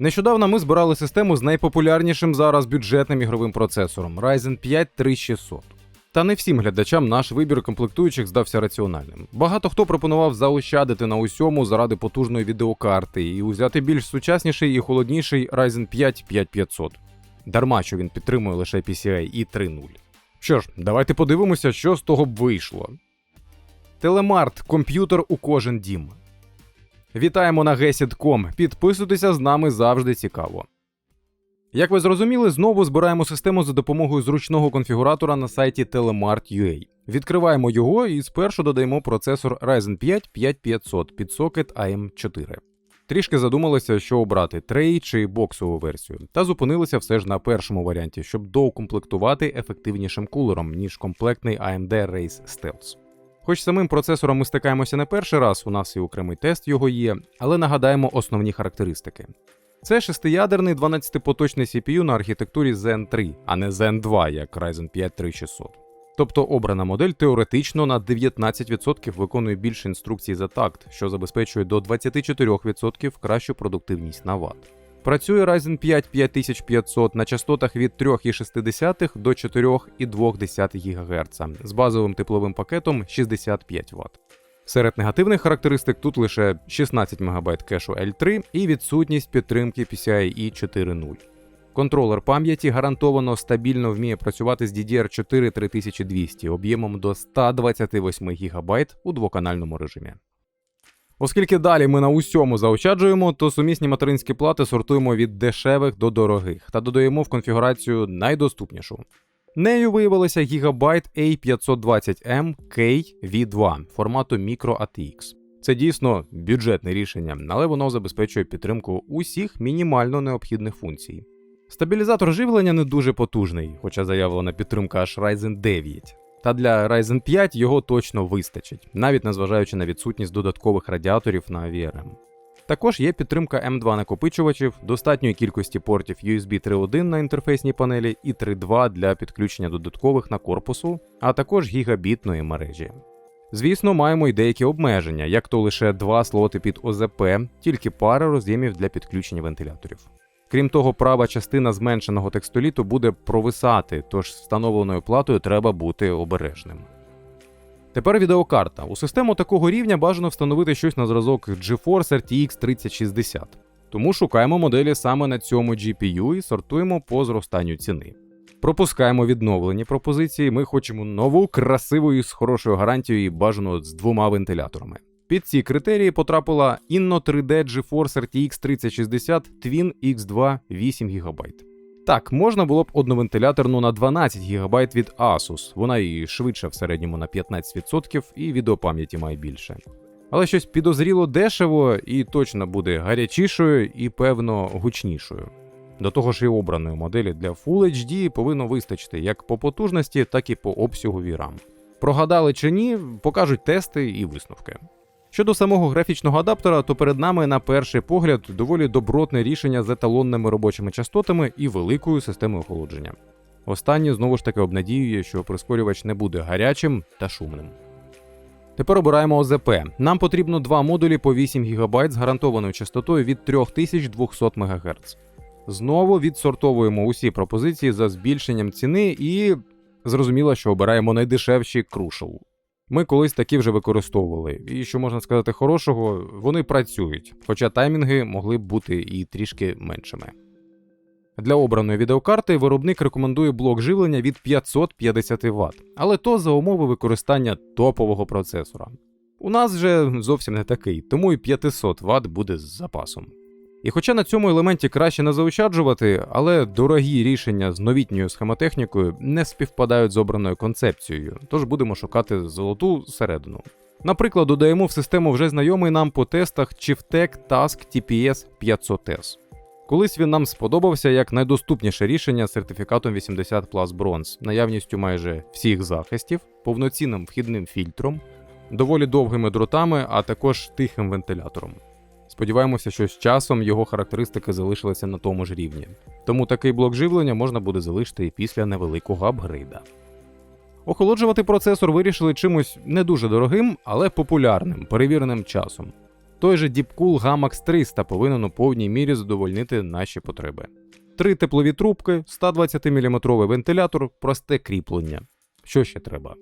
Нещодавно ми збирали систему з найпопулярнішим зараз бюджетним ігровим процесором Ryzen 5 3600. Та не всім глядачам наш вибір комплектуючих здався раціональним. Багато хто пропонував заощадити на усьому заради потужної відеокарти і узяти більш сучасніший і холодніший Ryzen 5 5500. Дарма, що він підтримує лише PCI i 3.0. Що ж, давайте подивимося, що з того б вийшло. Телемарт комп'ютер у кожен дім. Вітаємо на Gesit.com. Підписуйтеся з нами завжди цікаво. Як ви зрозуміли, знову збираємо систему за допомогою зручного конфігуратора на сайті Telemart.ua. Відкриваємо його і спершу додаємо процесор Ryzen 5 5500 під сокет AM4. Трішки задумалися, що обрати трей чи боксову версію, та зупинилися все ж на першому варіанті, щоб доукомплектувати ефективнішим кулером, ніж комплектний AMD Race Stealth. Хоч самим процесором ми стикаємося не перший раз, у нас і окремий тест його є, але нагадаємо основні характеристики. Це шестиядерний 12-поточний CPU на архітектурі Zen 3, а не Zen 2, як Ryzen 5 3600. Тобто обрана модель теоретично на 19% виконує більше інструкцій за такт, що забезпечує до 24% кращу продуктивність на Вт. Працює Ryzen 5 5500 на частотах від 3,6 до 4,2 ГГц з базовим тепловим пакетом 65 Вт. Серед негативних характеристик тут лише 16 МБ кешу L3 і відсутність підтримки PCIe 4.0. Контролер пам'яті гарантовано стабільно вміє працювати з DDR4 3200 об'ємом до 128 ГБ у двоканальному режимі. Оскільки далі ми на усьому заощаджуємо, то сумісні материнські плати сортуємо від дешевих до дорогих та додаємо в конфігурацію найдоступнішу. Нею виявилася Gigabyte A520M KV2 формату Micro ATX. Це дійсно бюджетне рішення, але воно забезпечує підтримку усіх мінімально необхідних функцій. Стабілізатор живлення не дуже потужний, хоча заявлена підтримка аж Ryzen 9. Та для Ryzen 5 його точно вистачить, навіть незважаючи на відсутність додаткових радіаторів на VRM. Також є підтримка M2 накопичувачів, достатньої кількості портів USB 3.1 на інтерфейсній панелі і 3.2 для підключення додаткових на корпусу, а також гігабітної мережі. Звісно, маємо й деякі обмеження, як то лише два слоти під ОЗП, тільки пара роз'ємів для підключення вентиляторів. Крім того, права частина зменшеного текстоліту буде провисати, тож з встановленою платою треба бути обережним. Тепер відеокарта. У систему такого рівня бажано встановити щось на зразок GeForce RTX 3060. Тому шукаємо моделі саме на цьому GPU і сортуємо по зростанню ціни. Пропускаємо відновлені пропозиції. Ми хочемо нову, красиву і з хорошою гарантією і бажано з двома вентиляторами. Під ці критерії потрапила Inno 3D GeForce RTX 3060 Twin X2 8 ГБ. Так, можна було б одновентиляторну на 12 ГБ від Asus, вона і швидша в середньому на 15% і відеопам'яті має більше. Але щось підозріло дешево і точно буде гарячішою і, певно, гучнішою. До того ж і обраної моделі для Full HD повинно вистачити як по потужності, так і по обсягу VRAM. Прогадали чи ні, покажуть тести і висновки. Щодо самого графічного адаптера, то перед нами на перший погляд доволі добротне рішення з еталонними робочими частотами і великою системою охолодження. Останнє знову ж таки обнадіює, що прискорювач не буде гарячим та шумним. Тепер обираємо ОЗП. Нам потрібно два модулі по 8 ГБ з гарантованою частотою від 3200 МГц. Знову відсортовуємо усі пропозиції за збільшенням ціни і зрозуміло, що обираємо найдешевші Crucial. Ми колись такі вже використовували, і що можна сказати хорошого, вони працюють, хоча таймінги могли б бути і трішки меншими. Для обраної відеокарти виробник рекомендує блок живлення від 550 Вт, але то за умови використання топового процесора. У нас же зовсім не такий, тому і 500 Вт буде з запасом. І хоча на цьому елементі краще не заощаджувати, але дорогі рішення з новітньою схемотехнікою не співпадають з обраною концепцією, тож будемо шукати золоту середину. Наприклад, додаємо в систему вже знайомий нам по тестах Chieftec Task TPS 500S. Колись він нам сподобався як найдоступніше рішення з сертифікатом 80 Plus Bronze, наявністю майже всіх захистів, повноцінним вхідним фільтром, доволі довгими дротами, а також тихим вентилятором. Сподіваємося, що з часом його характеристики залишилися на тому ж рівні. Тому такий блок живлення можна буде залишити і після невеликого апгрейда. Охолоджувати процесор вирішили чимось не дуже дорогим, але популярним, перевіреним часом. Той же Deepcool Gamax 300 повинен у повній мірі задовольнити наші потреби. Три теплові трубки, 120 мм вентилятор, просте кріплення. Що ще треба?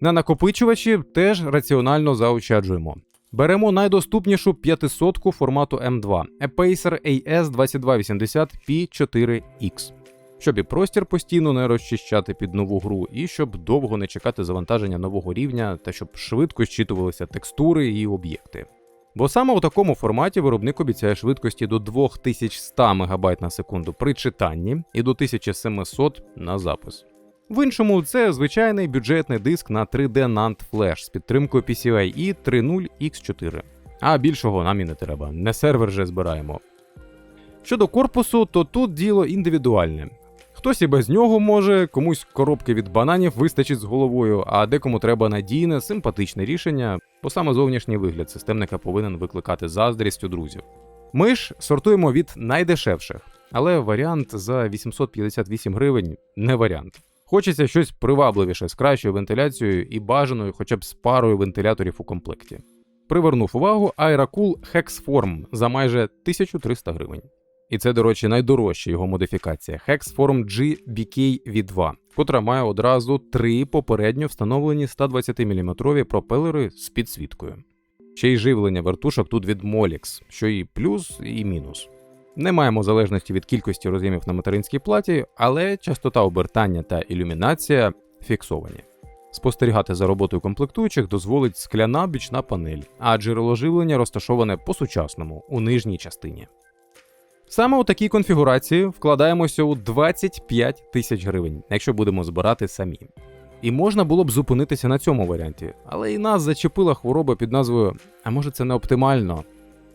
На накопичувачі теж раціонально заощаджуємо. Беремо найдоступнішу 500 формату M2 Apacer AS2280 P4X, щоб і простір постійно не розчищати під нову гру, і щоб довго не чекати завантаження нового рівня та щоб швидко щитувалися текстури і об'єкти. Бо саме у такому форматі виробник обіцяє швидкості до 2100 МБ на секунду при читанні і до 1700 на запис. В іншому це звичайний бюджетний диск на 3D NAND Flash з підтримкою PCIe 3.0 X4. А більшого нам і не треба, не сервер же збираємо. Щодо корпусу, то тут діло індивідуальне. Хтось і без нього може, комусь коробки від бананів вистачить з головою, а декому треба надійне, симпатичне рішення, бо саме зовнішній вигляд системника повинен викликати заздрість у друзів. Ми ж сортуємо від найдешевших, але варіант за 858 гривень не варіант. Хочеться щось привабливіше з кращою вентиляцією і бажаною хоча б з парою вентиляторів у комплекті. Привернув увагу Aerocool Hexform за майже 1300 гривень. І це, до речі, найдорожча його модифікація Hexform GBK V2, котра має одразу три попередньо встановлені 120-мм пропелери з підсвіткою. Ще й живлення вертушок тут від Molix, що і плюс, і мінус. Не маємо залежності від кількості роз'ємів на материнській платі, але частота обертання та ілюмінація фіксовані. Спостерігати за роботою комплектуючих дозволить скляна бічна панель, а джерело живлення розташоване по-сучасному у нижній частині. Саме у такій конфігурації вкладаємося у 25 тисяч гривень, якщо будемо збирати самі. І можна було б зупинитися на цьому варіанті, але і нас зачепила хвороба під назвою А може це не оптимально?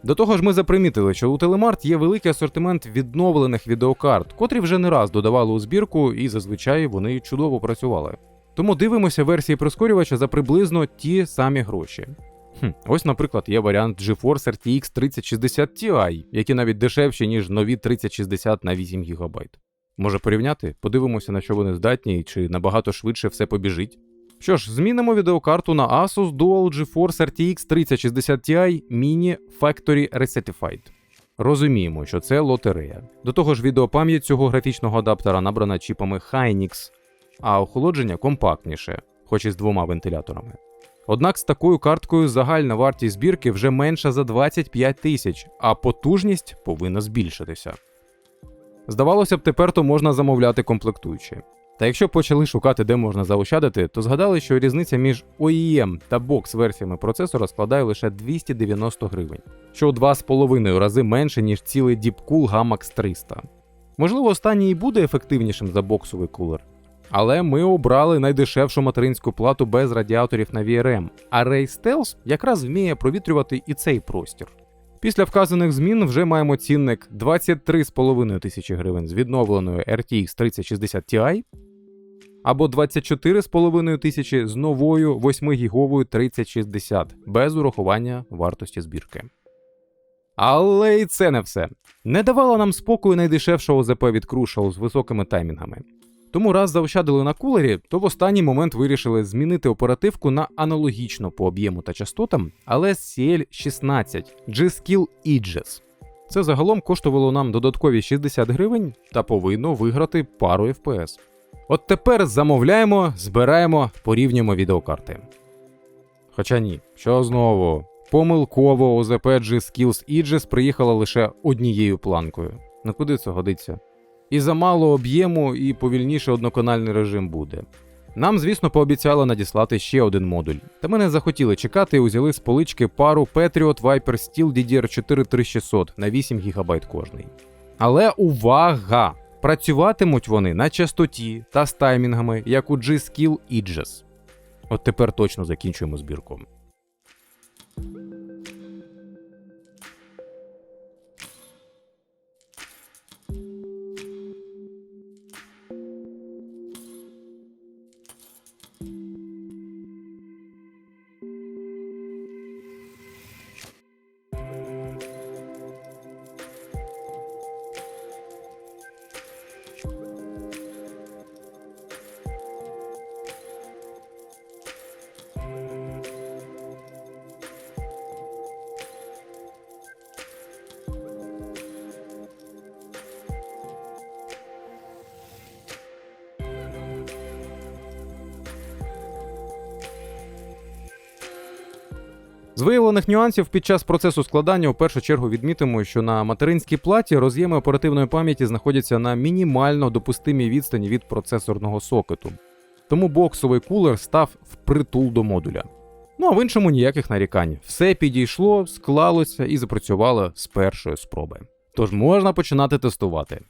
До того ж, ми запримітили, що у Телемарт є великий асортимент відновлених відеокарт, котрі вже не раз додавали у збірку, і зазвичай вони чудово працювали. Тому дивимося версії прискорювача за приблизно ті самі гроші. Хм, ось, наприклад, є варіант GeForce RTX 3060 Ti, які навіть дешевші, ніж нові 3060 на 8 ГБ. Може порівняти? Подивимося, на що вони здатні, і чи набагато швидше все побіжить. Що ж, змінимо відеокарту на Asus Dual GeForce RTX 3060 Ti Mini Factory Recertified. Розуміємо, що це лотерея. До того ж, відеопам'ять цього графічного адаптера набрана чіпами Hynix, а охолодження компактніше, хоч і з двома вентиляторами. Однак з такою карткою загальна вартість збірки вже менша за 25 тисяч, а потужність повинна збільшитися. Здавалося б, тепер то можна замовляти комплектуючі. Та якщо почали шукати, де можна заощадити, то згадали, що різниця між OEM та бокс версіями процесора складає лише 290 гривень, що у 2,5 рази менше, ніж цілий Deepcool Gamax 300. Можливо, останній і буде ефективнішим за боксовий кулер. Але ми обрали найдешевшу материнську плату без радіаторів на VRM, а Ray Stealth якраз вміє провітрювати і цей простір. Після вказаних змін вже маємо цінник 23,5 тисячі гривень з відновленою RTX 3060 Ti або 24,5 тисячі з новою 8-гіговою 3060 без урахування вартості збірки. Але і це не все. Не давала нам спокою найдешевша ОЗП від Crucial з високими таймінгами. Тому раз заощадили на кулері, то в останній момент вирішили змінити оперативку на аналогічно по об'єму та частотам, але CL16 G-Skill Aegis. Це загалом коштувало нам додаткові 60 гривень та повинно виграти пару FPS. От тепер замовляємо, збираємо, порівнюємо відеокарти. Хоча ні, що знову? Помилково ОЗП G-Skills Aegis приїхала лише однією планкою. На куди це годиться? І замало об'єму, і повільніше одноканальний режим буде. Нам, звісно, пообіцяли надіслати ще один модуль. Та ми не захотіли чекати і узяли з полички пару Patriot Viper Steel DDR4 3600 на 8 ГБ кожний. Але увага! Працюватимуть вони на частоті та з таймінгами, як у G-Skill Aegis. От тепер точно закінчуємо збірку. З виявлених нюансів під час процесу складання у першу чергу відмітимо, що на материнській платі роз'єми оперативної пам'яті знаходяться на мінімально допустимій відстані від процесорного сокету. Тому боксовий кулер став впритул до модуля. Ну а в іншому ніяких нарікань. Все підійшло, склалося і запрацювало з першої спроби. Тож можна починати тестувати.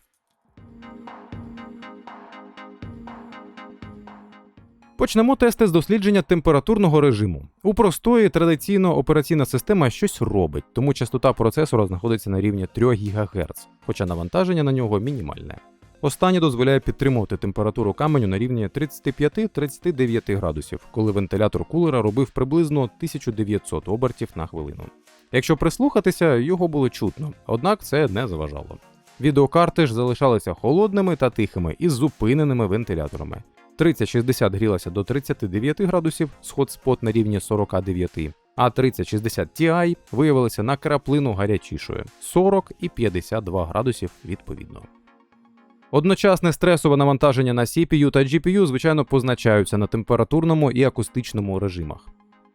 Почнемо тести з дослідження температурного режиму. У простої традиційно операційна система щось робить, тому частота процесора знаходиться на рівні 3 ГГц, хоча навантаження на нього мінімальне. Останнє дозволяє підтримувати температуру каменю на рівні 35-39 градусів, коли вентилятор кулера робив приблизно 1900 обертів на хвилину. Якщо прислухатися, його було чутно, однак це не заважало. Відеокарти ж залишалися холодними та тихими із зупиненими вентиляторами. 3060 грілася до 39 градусів, сход спот на рівні 49, а 3060 Ti виявилася на краплину гарячішою 40 і 52 градусів відповідно. Одночасне стресове навантаження на CPU та GPU, звичайно, позначаються на температурному і акустичному режимах.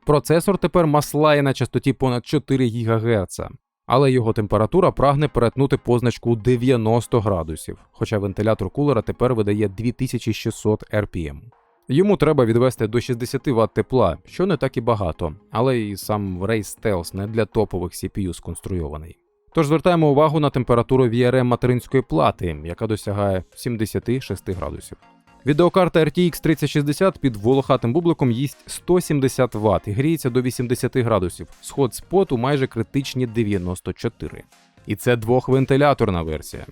Процесор тепер маслає на частоті понад 4 ГГц, але його температура прагне перетнути позначку 90 градусів, хоча вентилятор кулера тепер видає 2600 RPM. Йому треба відвести до 60 Вт тепла, що не так і багато, але і сам Race Stealth не для топових CPU сконструйований. Тож звертаємо увагу на температуру VRM материнської плати, яка досягає 76 градусів. Відеокарта RTX 3060 під волохатим бубликом їсть 170 Вт і гріється до 80 градусів, сход споту майже критичні 94. І це двохвентиляторна версія.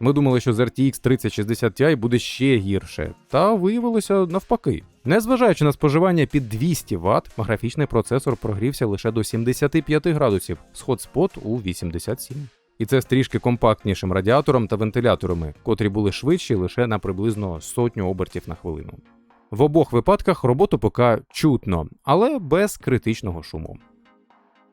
Ми думали, що з RTX 3060 Ti буде ще гірше, та виявилося навпаки. Незважаючи на споживання під 200 Вт, графічний процесор прогрівся лише до 75 градусів, сход спот у 87. І це з трішки компактнішим радіатором та вентиляторами, котрі були швидші лише на приблизно сотню обертів на хвилину. В обох випадках роботу ПК чутно, але без критичного шуму.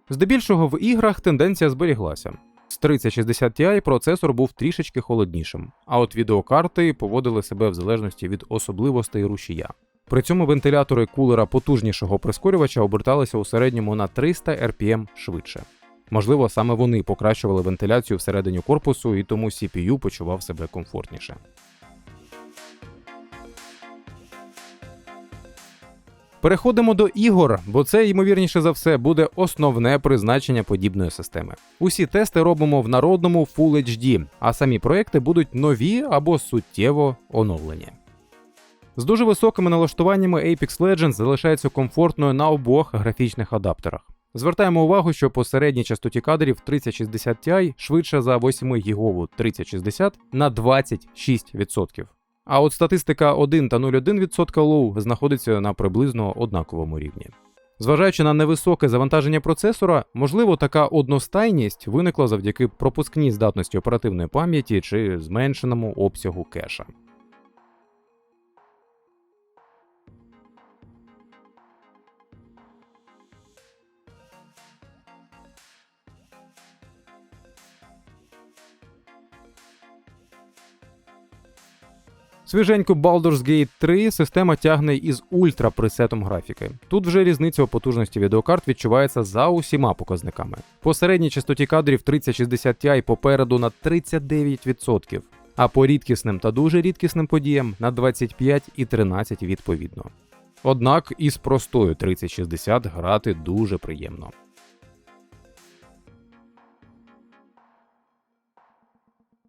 Здебільшого в іграх тенденція зберіглася. З 3060 Ti процесор був трішечки холоднішим, а от відеокарти поводили себе в залежності від особливостей рушія. При цьому вентилятори кулера потужнішого прискорювача оберталися у середньому на 300 RPM швидше. Можливо, саме вони покращували вентиляцію всередині корпусу, і тому CPU почував себе комфортніше. Переходимо до ігор, бо це, ймовірніше за все, буде основне призначення подібної системи. Усі тести робимо в народному Full HD, а самі проекти будуть нові або суттєво оновлені. З дуже високими налаштуваннями Apex Legends залишається комфортною на обох графічних адаптерах. Звертаємо увагу, що по середній частоті кадрів 3060 Ti швидше за 8 гігову 3060 на 26%. А от статистика 1 та 0,1% лоу знаходиться на приблизно однаковому рівні. Зважаючи на невисоке завантаження процесора, можливо, така одностайність виникла завдяки пропускній здатності оперативної пам'яті чи зменшеному обсягу кеша. Свіженьку Baldur's Gate 3 система тягне із ультрапресетом графіки. Тут вже різниця у потужності відеокарт відчувається за усіма показниками. По середній частоті кадрів 3060 Ti попереду на 39%, а по рідкісним та дуже рідкісним подіям на 25 і 13 відповідно. Однак із простою 3060 грати дуже приємно.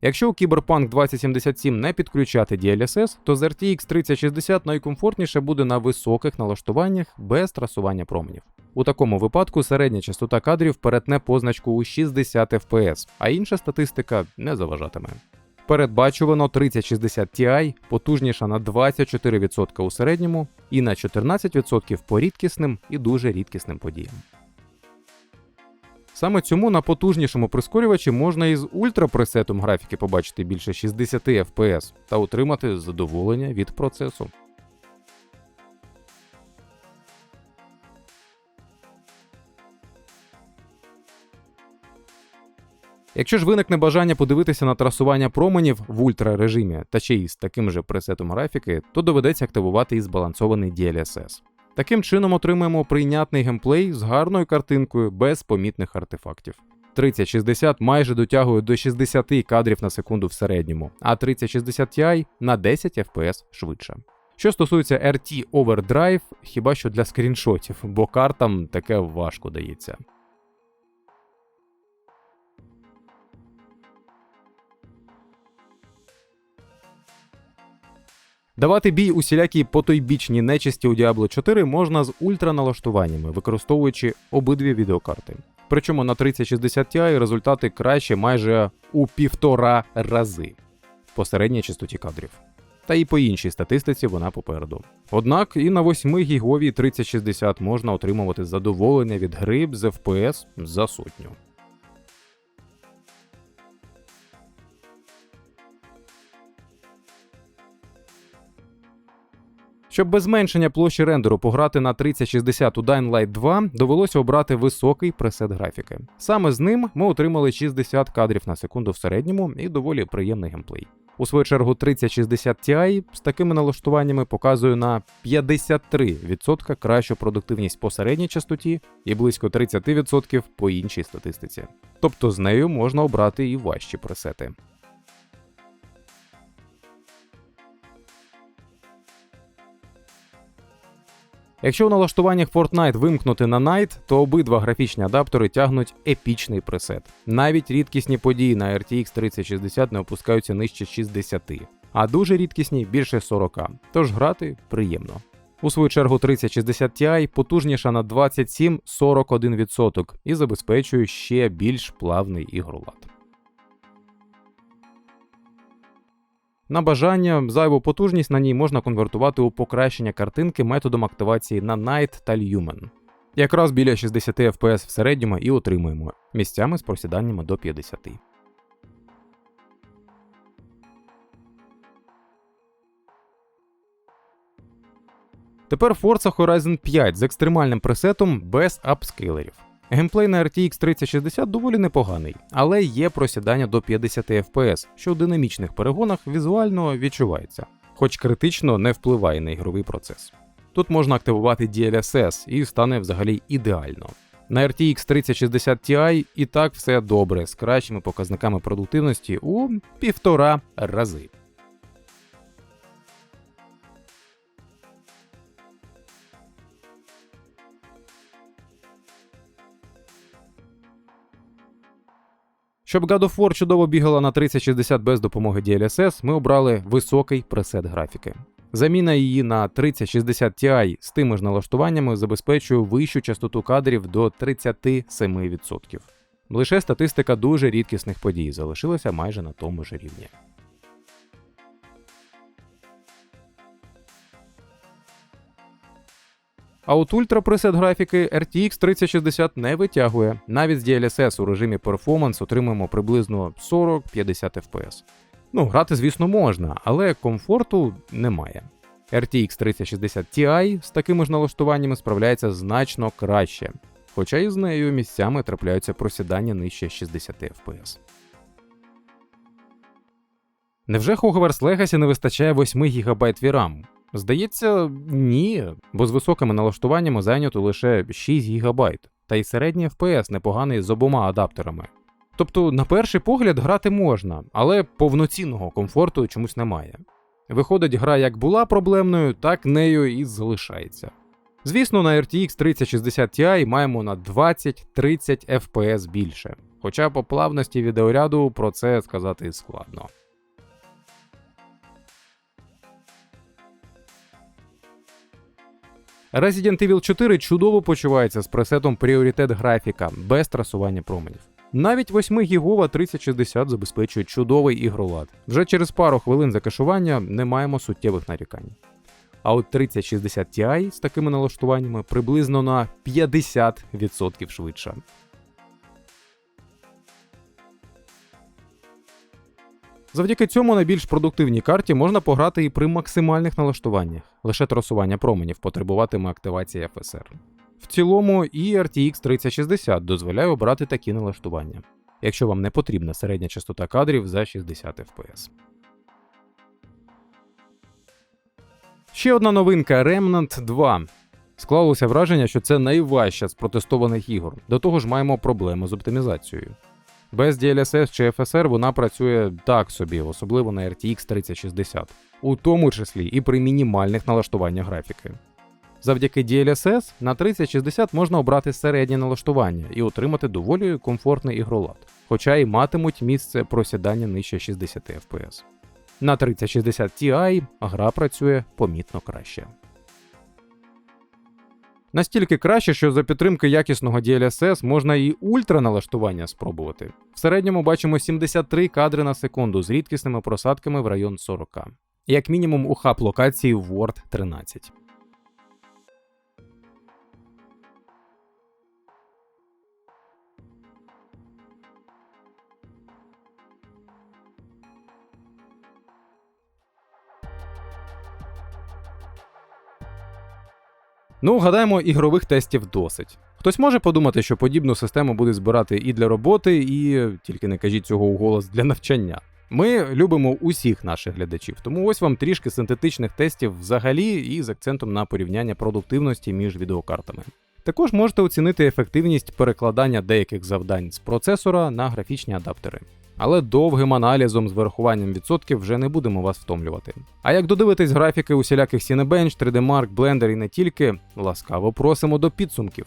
Якщо у Cyberpunk 2077 не підключати DLSS, то з RTX 3060 найкомфортніше буде на високих налаштуваннях без трасування променів. У такому випадку середня частота кадрів перетне позначку у 60 FPS, а інша статистика не заважатиме. Передбачувано 3060 Ti потужніша на 24% у середньому і на 14% по рідкісним і дуже рідкісним подіям. Саме цьому на потужнішому прискорювачі можна із ультрапресетом графіки побачити більше 60 FPS та отримати задоволення від процесу. Якщо ж виникне бажання подивитися на трасування променів в ультрарежимі та ще й з таким же пресетом графіки, то доведеться активувати і збалансований DLSS. Таким чином отримаємо прийнятний геймплей з гарною картинкою без помітних артефактів. 3060 майже дотягує до 60 кадрів на секунду в середньому, а 3060 Ti на 10 FPS швидше. Що стосується RT Overdrive, хіба що для скріншотів, бо картам таке важко дається. Давати бій усілякій потойбічній нечисті у Diablo 4 можна з ультраналаштуваннями, використовуючи обидві відеокарти. Причому на 3060 Ti результати краще майже у півтора рази по середній частоті кадрів. Та і по іншій статистиці вона попереду. Однак і на 8 гіговій 3060 можна отримувати задоволення від гри з FPS за сотню. Щоб без зменшення площі рендеру пограти на 3060 у Dying Light 2, довелося обрати високий пресет графіки. Саме з ним ми отримали 60 кадрів на секунду в середньому і доволі приємний геймплей. У свою чергу 3060 Ti з такими налаштуваннями показує на 53% кращу продуктивність по середній частоті і близько 30% по іншій статистиці. Тобто з нею можна обрати і важчі пресети. Якщо у налаштуваннях Fortnite вимкнути на Night, то обидва графічні адаптери тягнуть епічний пресет. Навіть рідкісні події на RTX 3060 не опускаються нижче 60, а дуже рідкісні більше 40. Тож грати приємно. У свою чергу 3060 Ti потужніша на 27-41% і забезпечує ще більш плавний ігролад. На бажання зайву потужність на ній можна конвертувати у покращення картинки методом активації на Night та Lumen. Якраз біля 60 FPS в середньому і отримуємо місцями з просіданнями до 50. Тепер Forza Horizon 5 з екстремальним пресетом без апскейлерів. Геймплей на RTX 3060 доволі непоганий, але є просідання до 50 FPS, що в динамічних перегонах візуально відчувається, хоч критично не впливає на ігровий процес. Тут можна активувати DLSS і стане взагалі ідеально. На RTX 3060 Ti і так все добре з кращими показниками продуктивності у півтора рази. Щоб God of War чудово бігала на 3060 без допомоги DLSS, ми обрали високий пресет графіки. Заміна її на 3060 Ti з тими ж налаштуваннями забезпечує вищу частоту кадрів до 37%. Лише статистика дуже рідкісних подій залишилася майже на тому ж рівні. А от ультрапресет графіки RTX 3060 не витягує. Навіть з DLSS у режимі Performance отримуємо приблизно 40-50 FPS. Ну, грати, звісно, можна, але комфорту немає. RTX 3060 Ti з такими ж налаштуваннями справляється значно краще, хоча і з нею місцями трапляються просідання нижче 60 FPS. Невже Hogwarts Legacy не вистачає 8 ГБ VRAM? Здається, ні, бо з високими налаштуваннями зайнято лише 6 ГБ, та й середній FPS непоганий з обома адаптерами. Тобто, на перший погляд, грати можна, але повноцінного комфорту чомусь немає. Виходить, гра як була проблемною, так нею і залишається. Звісно, на RTX 3060 Ti маємо на 20-30 FPS більше, хоча по плавності відеоряду про це сказати складно. Resident Evil 4 чудово почувається з пресетом пріоритет графіка без трасування променів. Навіть 8 гігова 3060 забезпечує чудовий ігролад. Вже через пару хвилин закешування не маємо суттєвих нарікань. А от 3060 Ti з такими налаштуваннями приблизно на 50% швидше. Завдяки цьому на більш продуктивній карті можна пограти і при максимальних налаштуваннях. Лише трасування променів потребуватиме активації FSR. В цілому і RTX 3060 дозволяє обрати такі налаштування, якщо вам не потрібна середня частота кадрів за 60 FPS. Ще одна новинка Remnant 2. Склалося враження, що це найважча з протестованих ігор. До того ж, маємо проблеми з оптимізацією. Без DLSS чи FSR вона працює так собі, особливо на RTX 3060, у тому числі і при мінімальних налаштуваннях графіки. Завдяки DLSS на 3060 можна обрати середнє налаштування і отримати доволі комфортний ігролад, хоча й матимуть місце просідання нижче 60 FPS. На 3060 Ti гра працює помітно краще. Настільки краще, що за підтримки якісного DLSS можна і ультраналаштування спробувати. В середньому бачимо 73 кадри на секунду з рідкісними просадками в район 40. Як мінімум у хаб локації Word 13. Ну, гадаємо, ігрових тестів досить. Хтось може подумати, що подібну систему буде збирати і для роботи, і тільки не кажіть цього у голос для навчання. Ми любимо усіх наших глядачів, тому ось вам трішки синтетичних тестів взагалі і з акцентом на порівняння продуктивності між відеокартами. Також можете оцінити ефективність перекладання деяких завдань з процесора на графічні адаптери. Але довгим аналізом з вирахуванням відсотків вже не будемо вас втомлювати. А як додивитись графіки усіляких Cinebench, 3D Mark, Blender і не тільки, ласкаво просимо до підсумків.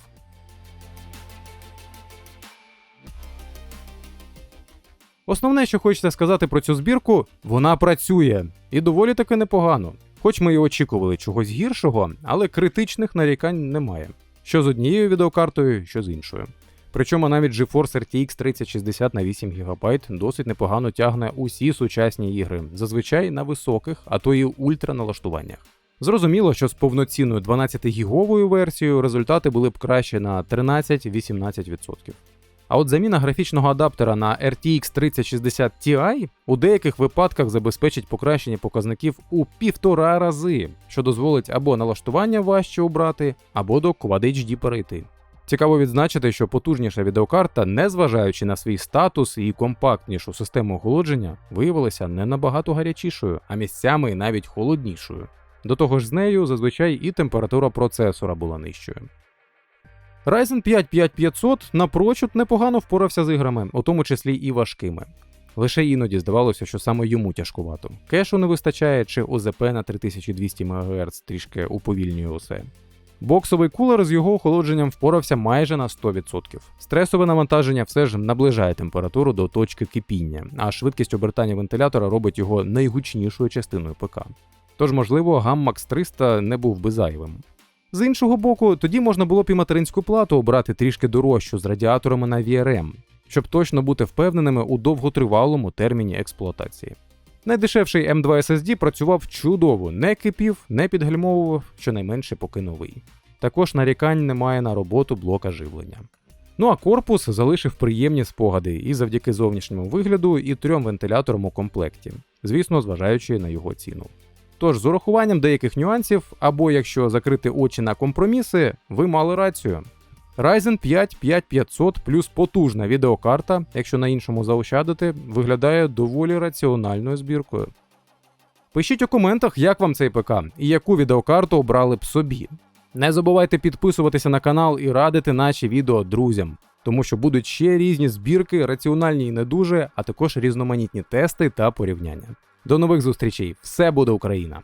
Основне, що хочеться сказати про цю збірку, вона працює і доволі таки непогано. Хоч ми і очікували чогось гіршого, але критичних нарікань немає. Що з однією відеокартою, що з іншою. Причому навіть GeForce RTX 3060 на 8 ГБ досить непогано тягне усі сучасні ігри, зазвичай на високих, а то і ультра налаштуваннях. Зрозуміло, що з повноцінною 12 гіговою версією результати були б краще на 13-18%. А от заміна графічного адаптера на RTX 3060 Ti у деяких випадках забезпечить покращення показників у півтора рази, що дозволить або налаштування важче обрати, або до Quad HD перейти. Цікаво відзначити, що потужніша відеокарта, незважаючи на свій статус і компактнішу систему охолодження, виявилася не набагато гарячішою, а місцями навіть холоднішою. До того ж, з нею зазвичай і температура процесора була нижчою. Ryzen 5 5500 напрочуд непогано впорався з іграми, у тому числі і важкими. Лише іноді здавалося, що саме йому тяжкувато. Кешу не вистачає, чи ОЗП на 3200 МГц трішки уповільнює усе. Боксовий кулер з його охолодженням впорався майже на 100%. Стресове навантаження все ж наближає температуру до точки кипіння, а швидкість обертання вентилятора робить його найгучнішою частиною ПК. Тож, можливо, Gammax 300 не був би зайвим. З іншого боку, тоді можна було б і материнську плату обрати трішки дорожчу з радіаторами на VRM, щоб точно бути впевненими у довготривалому терміні експлуатації. Найдешевший M2 SSD працював чудово, не кипів, не підгальмовував, щонайменше поки новий. Також нарікань немає на роботу блока живлення. Ну а корпус залишив приємні спогади і завдяки зовнішньому вигляду і трьом вентиляторам у комплекті, звісно, зважаючи на його ціну. Тож, з урахуванням деяких нюансів, або якщо закрити очі на компроміси, ви мали рацію. Ryzen 5 5500 плюс потужна відеокарта, якщо на іншому заощадити, виглядає доволі раціональною збіркою. Пишіть у коментах, як вам цей ПК і яку відеокарту обрали б собі. Не забувайте підписуватися на канал і радити наші відео друзям, тому що будуть ще різні збірки, раціональні і не дуже, а також різноманітні тести та порівняння. До нових зустрічей! Все буде Україна!